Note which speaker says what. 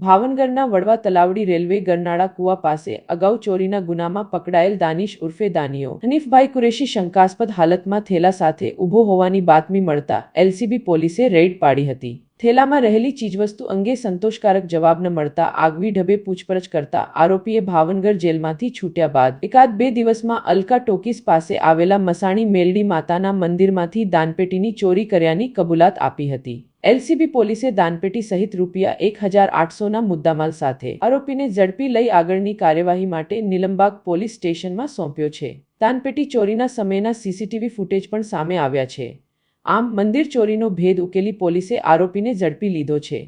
Speaker 1: ભાવનગરના વડવા તલાવડી રેલવે ગરનાળા કુવા પાસે અગાઉ ચોરીના ગુનામાં પકડાયેલ દાનિશ ઉર્ફે દાનિયો હનીફભાઈ કુરેશી શંકાસ્પદ હાલતમાં થેલા સાથે ઊભો હોવાની બાતમી મળતા એલસીબી પોલીસે રેડ પાડી હતી. થેલામાં રહેલી ચીજવસ્તુ અંગે સંતોષકારક જવાબ ન મળતા આગવી ઢબે પૂછપરછ કરતા આરોપીએ ભાવનગર જેલમાંથી છૂટ્યા બાદ એકાદ બે દિવસમાં અલકા ટોકીસ પાસે આવેલા મસાણી મેલડી માતાના મંદિરમાંથી દાનપેટીની ચોરી કર્યાની કબૂલાત આપી હતી. એલસીબી પોલીસે દાનપેટી સહિત રૂપિયા એક હજાર આઠસોના મુદ્દામાલ સાથે આરોપીને ઝડપી લઈ આગળની કાર્યવાહી માટે નિલંબાગ પોલીસ સ્ટેશનમાં સોંપ્યો છે. દાનપેટી ચોરીના સમયના સીસીટીવી ફૂટેજ પણ સામે આવ્યા છે. આમ મંદિર ચોરીનો ભેદ ઉકેલી પોલીસે આરોપીને ઝડપી લીધો છે.